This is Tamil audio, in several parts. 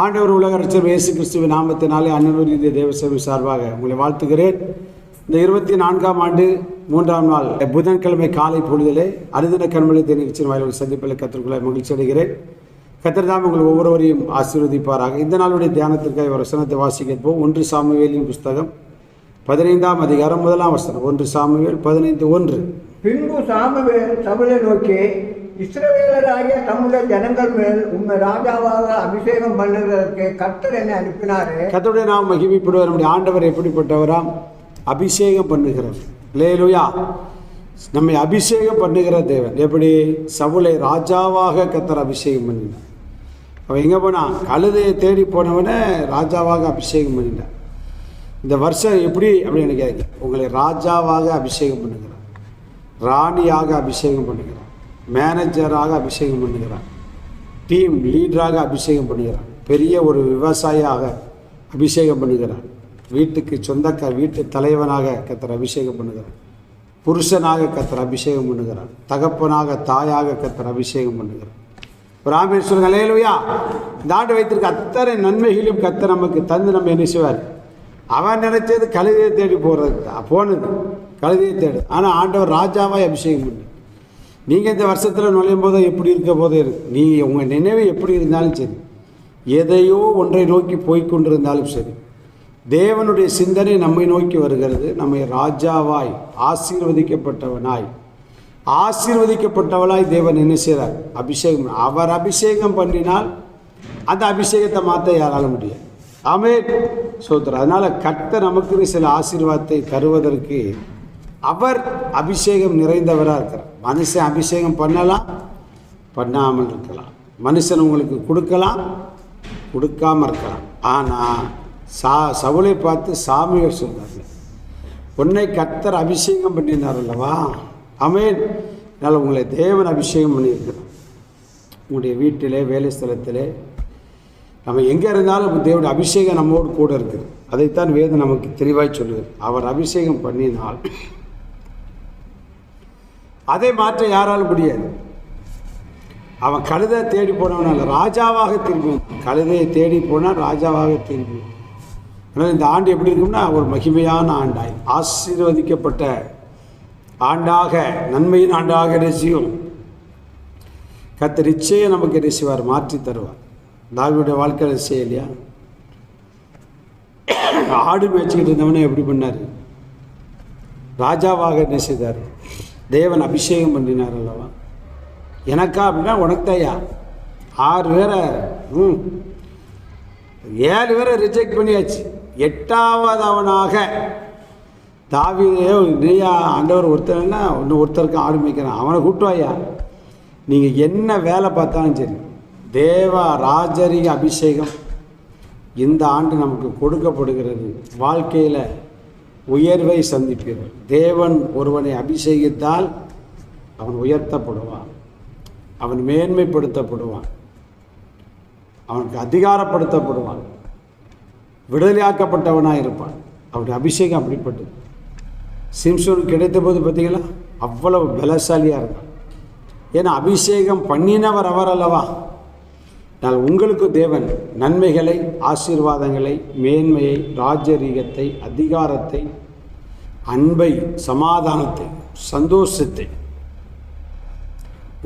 ஆண்டவர் உலக ரட்சகர் இயேசு கிறிஸ்துவின் நாமத்தினாலே அன்னூர் இந்திய தேவசேவை சார்பாக உங்களை வாழ்த்துகிறேன். இந்த இருபத்தி நான்காம் ஆண்டு மூன்றாம் நாள் புதன்கிழமை காலை பொழுதிலே அனுதின கண்மலை நிகழ்ச்சியின் வாயிலாக சந்திப்பில் கத்திற்குள்ள மகிழ்ச்சி அடைகிறேன். கத்திரதாம் உங்கள் ஒவ்வொருவரையும் ஆசீர்வதிப்பாராக. இந்த நாளுடைய தியானத்திற்காக ஒரு வசனத்தை வாசிக்கப்போம் ஒன்று சாமுவேலின் புஸ்தகம் பதினைந்தாம் அதிகாரம் முதலாம் வசனம். ஒன்று சாமுவேல் பதினைந்து ஒன்று. பின்பு சாமுவேல் தமிழை நோக்கி இஸ்ரவேலராகிய தம்முடைய ஜனங்கள் மேல் உண்மை ராஜாவாக அபிஷேகம் பண்ணுவதற்கு கர்த்தர் என்னை அனுப்பினார். கர்த்தருடைய நாம் மகிமைப்படுவார். நம்முடைய ஆண்டவர் எப்படிப்பட்டவராம் அபிஷேகம் பண்ணுகிறவர். லேலுயா நம்மை அபிஷேகம் பண்ணுகிற தேவன். எப்படி? சவுளை ராஜாவாக கத்தர் அபிஷேகம் பண்ணினார். அவன் எங்கே போனான் கழுதையை தேடி போனவனே ராஜாவாக அபிஷேகம் பண்ணிட்டான். இந்த வருஷம் எப்படி? அப்படின்னு கேட்க உங்களை ராஜாவாக அபிஷேகம் பண்ணுகிறார். ராணியாக அபிஷேகம் பண்ணுகிறார். மேனேஜராக அபிஷேகம் பண்ணுகிறார். டீம் லீடராக அபிஷேகம் பண்ணுகிறார். பெரிய ஒரு விவசாயியாக அபிஷேகம் பண்ணுகிறார். வீட்டுக்கு சொந்தக்க வீட்டு தலைவனாக கத்தர் அபிஷேகம் பண்ணுகிறார். புருஷனாக கத்தர் அபிஷேகம் பண்ணுகிறார். தகப்பனாக தாயாக கத்தர் அபிஷேகம் பண்ணுகிறார். ராமேஸ்வரன் அலையலுவையா இந்த ஆண்டு வைத்திருக்க அத்தனை நன்மைகளையும் கத்தர் நமக்கு தந்து நம்ம என்ன செய்வார்? அவன் நினைச்சது கழுதையை தேடி போகிறது போனது. கழுதையை தேடு. ஆனால் ஆண்டவர் ராஜாவாய் அபிஷேகம் பண்ணு. நீங்கள் இந்த வருஷத்தில் நுழையும் போது எப்படி இருக்க போதே இருக்கு நீங்கள் உங்கள் நினைவு எப்படி இருந்தாலும் சரி. எதையோ ஒன்றை நோக்கி போய்கொண்டிருந்தாலும் சரி. தேவனுடைய சிந்தனை நம்மை நோக்கி வருகிறது. நம்மை ராஜாவாய் ஆசீர்வதிக்கப்பட்டவனாய். ஆசீர்வதிக்கப்பட்டவளாய் தேவன் என்ன செய்கிறார் அபிஷேகம் அவர் அபிஷேகம் பண்ணினால் அந்த அபிஷேகத்தை மாற்ற யாரால முடியாது ஆமே சோத்திரம் அதனால் கர்த்தர் நமக்கு சில ஆசீர்வாதத்தை தருவதற்கு அவர் அபிஷேகம் நிறைந்தவராக இருக்கிறார். மனுஷன் அபிஷேகம் பண்ணலாம் பண்ணாமல் இருக்கலாம். மனுஷன் உங்களுக்கு கொடுக்கலாம் கொடுக்காமல் இருக்கலாம். ஆனால் சா சவுளை பார்த்து சாமியை சொன்னாங்க உன்னை கத்தர் அபிஷேகம் பண்ணினார் அல்லவா? அமேன் அதனால் உங்களை தேவன் அபிஷேகம் பண்ணியிருக்கிறார். உங்களுடைய வீட்டிலே வேலை ஸ்தலத்திலே நம்ம எங்கே இருந்தாலும் தேவனுடைய அபிஷேகம் நம்மோடு கூட இருக்குது அதைத்தான் வேதம் நமக்கு தெளிவாய் சொல்லுது. அவர் அபிஷேகம் பண்ணினால் அதை மாற்ற யாராலும் முடியாது. அவன் கழுதை தேடி போனவனால ராஜாவாக திரும்பி கழுதையை தேடி போனால் ராஜாவாக திரும்பி ஆனால் அதனால் இந்த ஆண்டு எப்படி இருக்கும்னா ஒரு மகிமையான ஆண்டாய். ஆசீர்வதிக்கப்பட்ட ஆண்டாக நன்மையின் ஆண்டாக ரசியும் கத்த நிச்சயம் நமக்கு ரசிவார் மாற்றி தருவார். தாவியுடைய வாழ்க்கையில் செய்யலையா? ஆடு மேய்ச்சிக்கிட்டு இருந்தவனே எப்படி பண்ணார்? ராஜாவாக என்ன செய்தார்? தேவன் அபிஷேகம் பண்ணினார் அல்லவா? எனக்கா அப்படின்னா உனக்குதாயா ஆறு பேரை ம். ஏழு பேரை ரிஜெக்ட் பண்ணியாச்சு. எட்டாவது அவனாக நீயா ஆண்டவர் ஒருத்தர்னா இன்னும் ஒருத்தருக்கு ஆடு மேய்க்கிறான். அவனை கூட்டுவாயா நீங்கள் என்ன வேலை பார்த்தாலும் சரி தேவ ராஜரிக அபிஷேகம் இந்த ஆண்டு நமக்கு கொடுக்கப்படுகிறது. வாழ்க்கையில் உயர்வை சந்திப்பீர்கள். தேவன் ஒருவனை அபிஷேகித்தால் அவன் உயர்த்தப்படுவான். அவன் மேன்மைப்படுத்தப்படுவான். அவனுக்கு அதிகாரப்படுத்தப்படுவான். விடுதலையாக்கப்பட்டவனாக இருப்பான். அவனுடைய அபிஷேகம் அப்படிப்பட்டது. சிம்சோனுக்கு கிடைத்த போது பார்த்தீங்களா? அவ்வளவு பலசாலியாக இருக்கான். ஏன்னா அபிஷேகம் பண்ணினவர் அவர் அல்லவா? நான் உங்களுக்கு தேவன் நன்மைகளை ஆசீர்வாதங்களை மேன்மையை ராஜரீகத்தை அதிகாரத்தை அன்பை சமாதானத்தை சந்தோஷத்தை.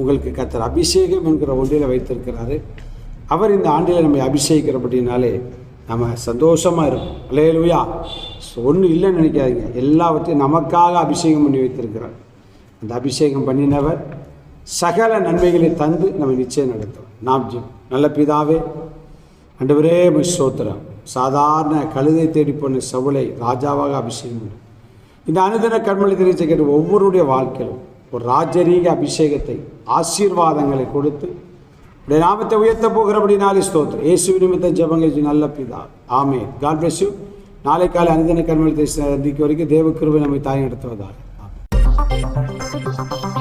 உங்களுக்கு கத்தர் அபிஷேகம் என்கிற ஒன்றில் வைத்திருக்கிறாரு. அவர் இந்த ஆண்டில் நம்மை அபிஷேகிக்கிறபடினாலே நம்ம சந்தோஷமாக இருக்கும் இல்லையா ஒன்றும் இல்லைன்னு நினைக்காதீங்க. எல்லாவற்றையும் நமக்காக அபிஷேகம் பண்ணி வைத்திருக்கிறார். அந்த அபிஷேகம் பண்ணினவர் சகல நன்மைகளை தந்து நம்ம நிச்சயம் நடத்தும் நாம் ஜெபம். நல்ல பிதாவே அண்டவரே ஸ்தோத்திரம் சாதாரண கழுதை தேடி போன சவுளை ராஜாவாக அபிஷேகம் இந்த அனுதின கண்மொழி தெரிவிச்ச கேட்டு ஒவ்வொருடைய வாழ்க்கையிலும் ஒரு ராஜரீக அபிஷேகத்தை ஆசீர்வாதங்களை கொடுத்து உடைய நாமத்தை உயர்த்த போகிறபடினாலே ஸ்தோத்திரம். இயேசு நிமித்த ஜபங்கள் நல்ல பிதா. ஆமே காட் பிளஸ் யூ நாளை காலை அனுதின கண்மொழி சந்திக்க வரைக்கும் தேவ கிருபை நம்மை தாய் நடத்துவதாக ஆமே